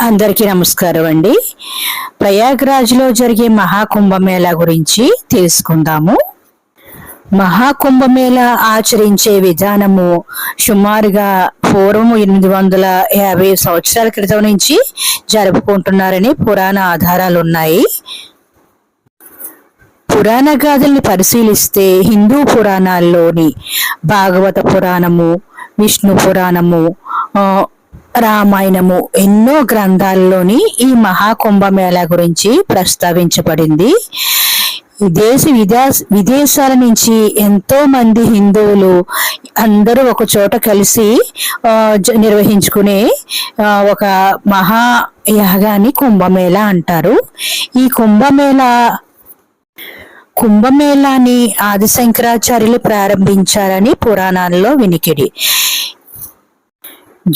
అందరికీ నమస్కారం అండి. ప్రయాగ్రాజ్లో జరిగే మహాకుంభమేళా గురించి తెలుసుకుందాము. మహాకుంభమేళా ఆచరించే విధానము సుమారుగా పూర్వం ఎనిమిది వందల యాభై సంవత్సరాల క్రితం నుంచి జరుపుకుంటున్నారని పురాణ ఆధారాలు ఉన్నాయి. పురాణ గాథల్ని పరిశీలిస్తే హిందూ పురాణాల్లోని భాగవత పురాణము విష్ణు పురాణము రామాయణము ఎన్నో గ్రంథాల్లోని ఈ మహాకుంభమేళా గురించి ప్రస్తావించబడింది. దేశ విదేశ విదేశాల నుంచి ఎంతో మంది హిందువులు అందరూ ఒక చోట కలిసి జ- నిర్వహించుకునే ఒక మహా యాగాన్ని కుంభమేళా అంటారు. ఈ కుంభమేళా కుంభమేళాని ఆది శంకరాచార్యులు ప్రారంభించారని పురాణాల్లో వినికిడి.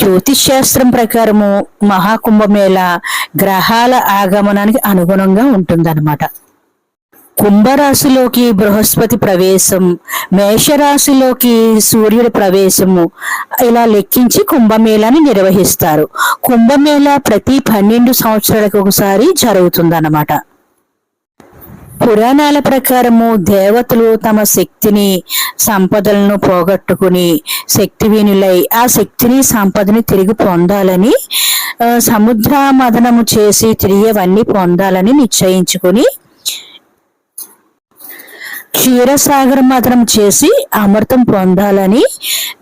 జ్యోతిష్ శాస్త్రం ప్రకారము మహాకుంభమేళ గ్రహాల ఆగమనానికి అనుగుణంగా ఉంటుందన్నమాట. కుంభరాశిలోకి బృహస్పతి ప్రవేశం మేషరాశిలోకి సూర్యుడి ప్రవేశము ఇలా లెక్కించి కుంభమేళాని నిర్వహిస్తారు. కుంభమేళ ప్రతి పన్నెండు సంవత్సరాలకు ఒకసారి జరుగుతుందన్నమాట. పురాణాల ప్రకారము దేవతలు తమ శక్తిని సంపదలను పోగొట్టుకుని శక్తివీనులై ఆ శక్తిని సంపదని తిరిగి పొందాలని సముద్ర మదనము చేసి తిరిగి అవన్నీ పొందాలని నిశ్చయించుకుని క్షీరసాగర మదనం చేసి అమృతం పొందాలని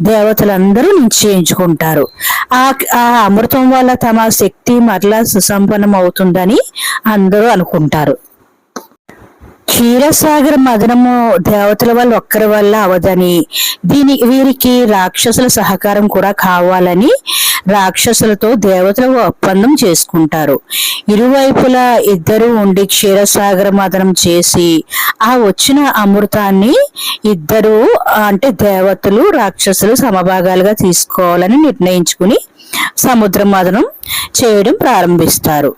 దేవతలందరూ నిశ్చయించుకుంటారు. ఆ ఆ అమృతం వల్ల తమ శక్తి మరలా సుసంపన్నం అవుతుందని అందరూ అనుకుంటారు. క్షీరసాగర మదనము దేవతల వల్ల ఒక్కరి వల్ల అవదని దీని వీరికి రాక్షసుల సహకారం కూడా కావాలని రాక్షసులతో దేవతలు ఒప్పందం చేసుకుంటారు. ఇరువైపులా ఇద్దరు ఉండి క్షీరసాగర మదనం చేసి ఆ వచ్చిన అమృతాన్ని ఇద్దరు అంటే దేవతలు రాక్షసులు సమభాగాలుగా తీసుకోవాలని నిర్ణయించుకుని సముద్ర మదనం చేయడం ప్రారంభిస్తారు.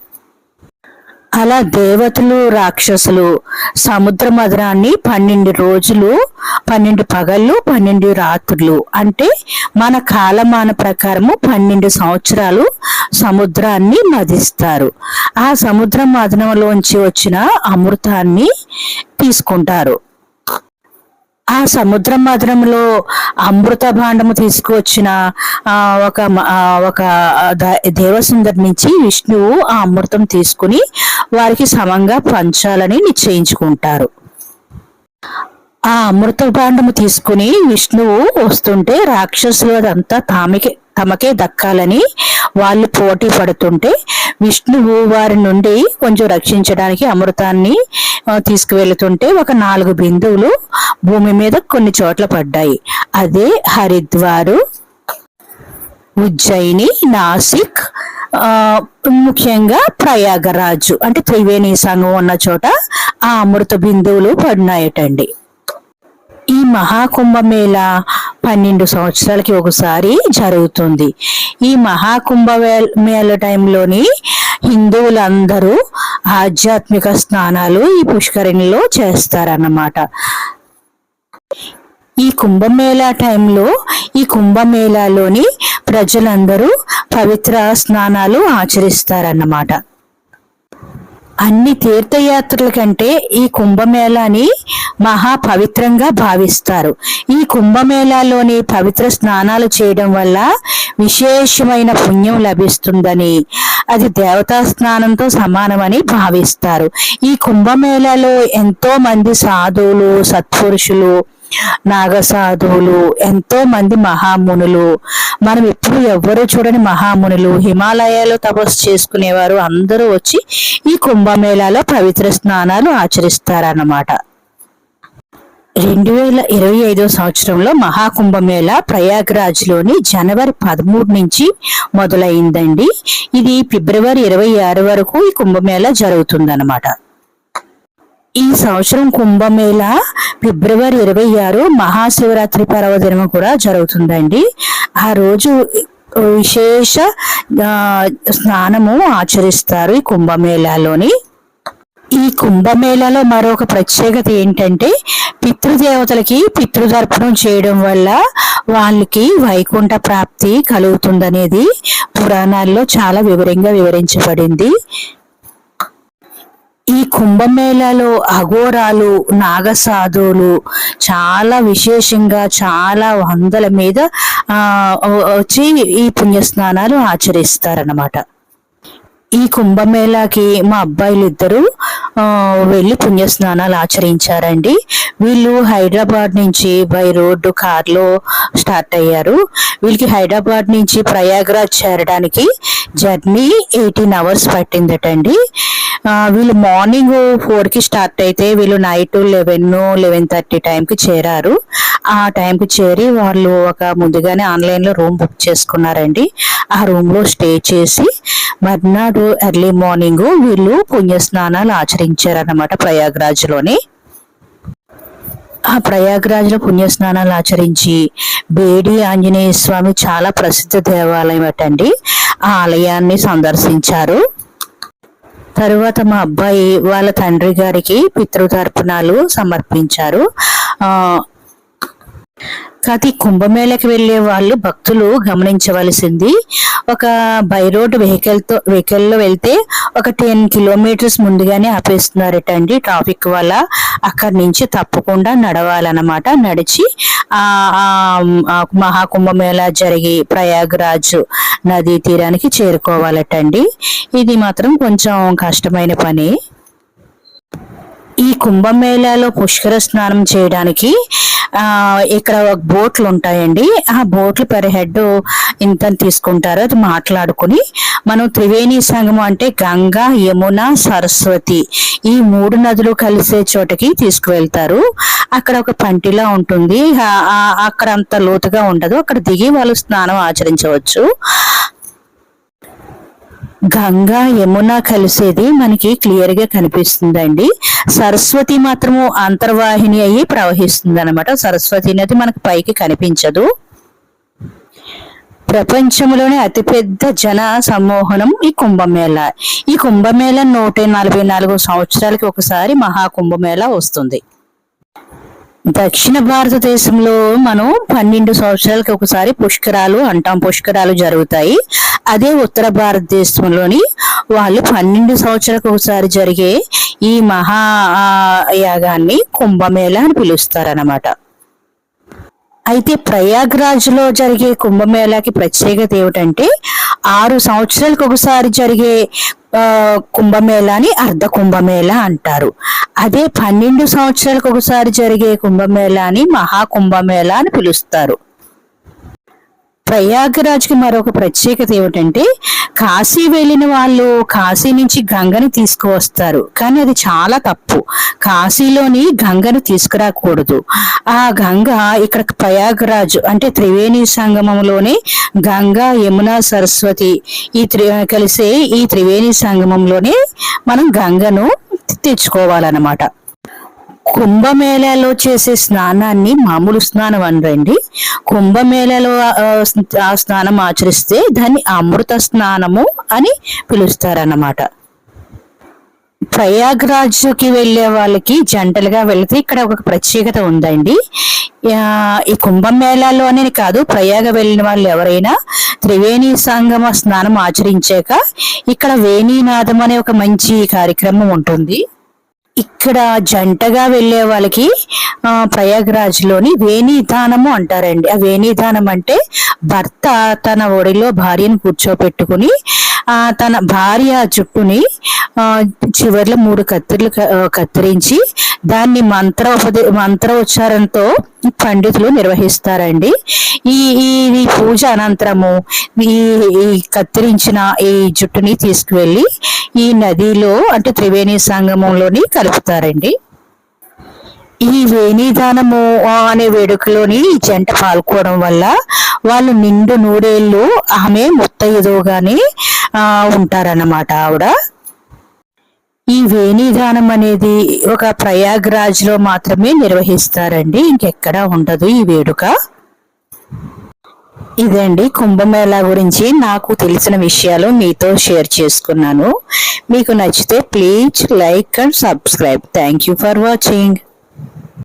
అలా దేవతలు రాక్షసులు సముద్ర మధురాన్ని పన్నెండు రోజులు పన్నెండు పగళ్ళు పన్నెండు రాత్రులు అంటే మన కాలమాన ప్రకారము పన్నెండు సంవత్సరాలు సముద్రాన్ని మదిస్తారు. ఆ సముద్ర మదనంలోంచి వచ్చిన అమృతాన్ని తీసుకుంటారు. ఆ సముద్ర మధురంలో అమృత భాండము తీసుకువచ్చిన ఆ, ఒక ఒక ద- దేవసుందరి నుంచి విష్ణువు ఆ అమృతం తీసుకుని వారికి సమంగా పంచాలని నిశ్చయించుకుంటారు. ఆ అమృత భాండము తీసుకుని విష్ణువు వస్తుంటే రాక్షసులు అదంతా తామికే తమకే దక్కాలని వాళ్ళు పోటీ పడుతుంటే విష్ణువు వారి నుండి కొంచెం రక్షించడానికి అమృతాన్ని తీసుకువెళుతుంటే తీసుకువెళ్తుంటే ఒక నాలుగు బిందువులు భూమి మీద కొన్ని చోట్ల పడ్డాయి. అదే హరిద్వారు ఉజ్జయిని నాసిక్ ముఖ్యంగా ప్రయాగరాజు అంటే త్రివేణి సంఘం ఉన్న చోట ఆ అమృత బిందువులు పడినాయటండి. ఈ మహాకుంభమేళ పన్నెండు సంవత్సరాలకి ఒకసారి జరుగుతుంది. ఈ మహాకుంభ మేళ టైంలోని హిందువులందరూ ఆధ్యాత్మిక స్నానాలు ఈ పుష్కరిణిలో చేస్తారన్నమాట. ఈ కుంభమేళా టైంలో ఈ కుంభమేళాలోని ప్రజలందరూ పవిత్ర స్నానాలు ఆచరిస్తారన్నమాట. అన్ని తీర్థయాత్రల కంటే ఈ కుంభమేళాని మహా పవిత్రంగా భావిస్తారు. ఈ కుంభమేళాలోని పవిత్ర స్నానాలు చేయడం వల్ల విశేషమైన పుణ్యం లభిస్తుందని అది దేవతా స్నానంతో సమానమని భావిస్తారు. ఈ కుంభమేళాలో ఎంతో మంది సాధువులు సత్పురుషులు నాగసాధువులు ఎంతో మంది మహామునులు. మనం ఎప్పుడు ఎవ్వరూ చూడని మహామునులు. హిమాలయాల్లో తపస్సు చేసుకునేవారు అందరూ వచ్చి ఈ కుంభమేళాలో పవిత్ర స్నానాలు ఆచరిస్తారన్నమాట. రెండు వేల ఇరవై ఐదో సంవత్సరంలో మహాకుంభమేళ ప్రయాగ్రాజ్లోని జనవరి పదమూడు నుంచి మొదలైందండి. ఇది ఫిబ్రవరి ఇరవై ఆరు వరకు ఈ కుంభమేళ జరుగుతుందన్నమాట. ఈ సంవత్సరం కుంభమేళ ఫిబ్రవరి ఇరవై ఆరు మహాశివరాత్రి పర్వదినం కూడా జరుగుతుందండి. ఆ రోజు విశేష స్నానము ఆచరిస్తారు ఈ కుంభమేళాలోని. ఈ కుంభమేళాలో మరొక ప్రత్యేకత ఏంటంటే పితృదేవతలకి పితృదర్పణం చేయడం వల్ల వాళ్ళకి వైకుంఠ ప్రాప్తి కలుగుతుందనేది పురాణాల్లో చాలా వివరంగా వివరించబడింది. ఈ కుంభమేళాలో అఘోరాలు నాగసాధువులు చాలా విశేషంగా చాలా వందల మీద వచ్చి ఈ పుణ్యస్నానాలు ఆచరిస్తారన్నమాట. ఈ కుంభమేళాకి మా అబ్బాయిలు ఇద్దరు వెళ్ళి పుణ్యస్నానాలు ఆచరించారండి. వీళ్ళు హైదరాబాద్ నుంచి బై రోడ్డు కార్లో స్టార్ట్ అయ్యారు. వీళ్ళకి హైదరాబాద్ నుంచి ప్రయాగ్రాజ్ చేరడానికి జర్నీ ఎయిటీన్ అవర్స్ పట్టిందటండి. వీళ్ళు మార్నింగ్ ఫోర్కి స్టార్ట్ అయితే వీళ్ళు నైట్ లెవెన్ లెవెన్ థర్టీ టైంకి చేరారు. ఆ టైంకి చేరి వాళ్ళు ఒక ముందుగానే ఆన్లైన్లో రూమ్ బుక్ చేసుకున్నారండి. ఆ రూమ్లో స్టే చేసి మర్నాడు ఎర్లీ మార్నింగ్ వీళ్ళు పుణ్యస్నానాలు ఆచరించారన్నమాట ప్రయాగ్రాజ్లోని. ఆ ప్రయాగ్రాజ్లో పుణ్యస్నానాలు ఆచరించి బేడి ఆంజనేయ స్వామి చాలా ప్రసిద్ధ దేవాలయం అటండి. ఆ ఆలయాన్ని సందర్శించారు. తరువాత మా అబ్బాయి వాళ్ళ తండ్రి గారికి పితృతర్పణాలు సమర్పించారు. ఆ కాదు కుంభమేళకి వెళ్ళే వాళ్ళు భక్తులు గమనించవలసింది. ఒక బై రోడ్ వెహికల్తో వెహికల్లో వెళ్తే ఒక టెన్ కిలోమీటర్స్ ముందుగానే ఆపేస్తున్నారట అండి ట్రాఫిక్ వల్ల. అక్కడి నుంచి తప్పకుండా నడవాలన్నమాట. నడిచి మహాకుంభమేళ జరిగి ప్రయాగ్రాజ్ నదీ తీరానికి చేరుకోవాలటండి. ఇది మాత్రం కొంచెం కష్టమైన పని. ఈ కుంభమేళాలో పుష్కర స్నానం చేయడానికి ఆ ఇక్కడ బోట్లు ఉంటాయండి. ఆ బోట్లు పెర్ హెడ్ ఇంత తీసుకుంటారు అది మాట్లాడుకుని మనం త్రివేణి సంగమం అంటే గంగా యమున సరస్వతి ఈ మూడు నదులు కలిసే చోటకి తీసుకువెళ్తారు. అక్కడ ఒక పంటిలా ఉంటుంది. అక్కడ అంత లోతుగా ఉండదు. అక్కడ దిగి వాళ్ళు స్నానం ఆచరించవచ్చు. గంగా యమున కలిసేది మనకి క్లియర్గా కనిపిస్తుందండి. సరస్వతి మాత్రము అంతర్వాహిని అయ్యి ప్రవహిస్తుంది అనమాట సరస్వతి నది మనకు పైకి కనిపించదు. ప్రపంచంలోనే అతిపెద్ద జన సమ్మోహనం ఈ కుంభమేళ. ఈ కుంభమేళ నూట నలభై నాలుగు సంవత్సరాలకి ఒకసారి మహాకుంభమేళ వస్తుంది. దక్షిణ భారతదేశంలో మనం పన్నెండు సంవత్సరాలకి ఒకసారి పుష్కరాలు అంటాం. పుష్కరాలు జరుగుతాయి. అదే ఉత్తర భారతదేశంలోని వాళ్ళు పన్నెండు సంవత్సరాలకు ఒకసారి జరిగే ఈ మహా యాగాన్ని కుంభమేళ అని పిలుస్తారనమాట అయితే ప్రయాగ్రాజ్లో జరిగే కుంభమేళాకి ప్రత్యేకత ఏమిటంటే ఆరు సంవత్సరాలకు ఒకసారి జరిగే కుంభమేళాని అర్ధ కుంభమేళ అంటారు. అదే పన్నెండు సంవత్సరాలకు ఒకసారి జరిగే కుంభమేళాని మహాకుంభమేళా అని పిలుస్తారు. ప్రయాగరాజ్కి మరొక ప్రత్యేకత ఏమిటంటే కాశీ వెళ్ళిన వాళ్ళు కాశీ నుంచి గంగని తీసుకువస్తారు. కానీ అది చాలా తప్పు. కాశీలోని గంగను తీసుకురాకూడదు. ఆ గంగ ఇక్కడ ప్రయాగరాజ్ అంటే త్రివేణి సంగమంలోనే గంగా యమున సరస్వతి ఈ త్రి కలిసే ఈ త్రివేణి సంగమంలోనే మనం గంగను తెచ్చుకోవాలన్నమాట. కుంభమేళాలో చేసే స్నానాన్ని మామూలు స్నానం అనరండి. కుంభమేళాలో ఆ స్నానం ఆచరిస్తే దాన్ని అమృత స్నానము అని పిలుస్తారన్నమాట. ప్రయాగ్రాజ్కి వెళ్ళే వాళ్ళకి జంటలుగా వెళితే ఇక్కడ ఒక ప్రత్యేకత ఉందండి. ఈ కుంభమేళాలోనే కాదు ప్రయాగ వెళ్ళిన వాళ్ళు ఎవరైనా త్రివేణి సంగమ స్నానం ఆచరించాక ఇక్కడ వేణీనాథం అనే ఒక మంచి కార్యక్రమం ఉంటుంది. ఇక్కడ జంటగా వెళ్ళే వాళ్ళకి ప్రయాగ్రాజ్లోని వేణిధానము అంటారండి. ఆ వేణిధానం అంటే భర్త తన ఒడిలో భార్యను కూర్చోపెట్టుకుని ఆ తన భార్య జుట్టుని చివరిలో మూడు కత్తిర్లు కత్తిరించి దాన్ని మంత్ర ఉపదే మంత్ర ఉచ్చారణతో పండితులు నిర్వహిస్తారండి. ఈ ఈ పూజ అనంతరము ఈ ఈ కత్తిరించిన ఈ జుట్టుని తీసుకువెళ్ళి ఈ నదిలో అంటే త్రివేణి సంగమంలోని కలుపుతారండి. ఈ వేణిదానము అనే వేడుకలోని జంట పాల్గొనడం వల్ల వాళ్ళు నిండు నూరేళ్ళు ఆమె ముత్తయ్యదోగానే ఉంటారన్నమాట ఆవిడ. ఈ వేణిదానం అనేది ఒక ప్రయాగ్రాజ్లో మాత్రమే నిర్వహిస్తారండి. ఇంకెక్కడా ఉండదు ఈ వేడుక. ఇదండి కుంభమేళా గురించి నాకు తెలిసిన విషయాలు మీతో షేర్ చేసుకున్నాను. మీకు నచ్చితే please like and subscribe. Thank you for watching.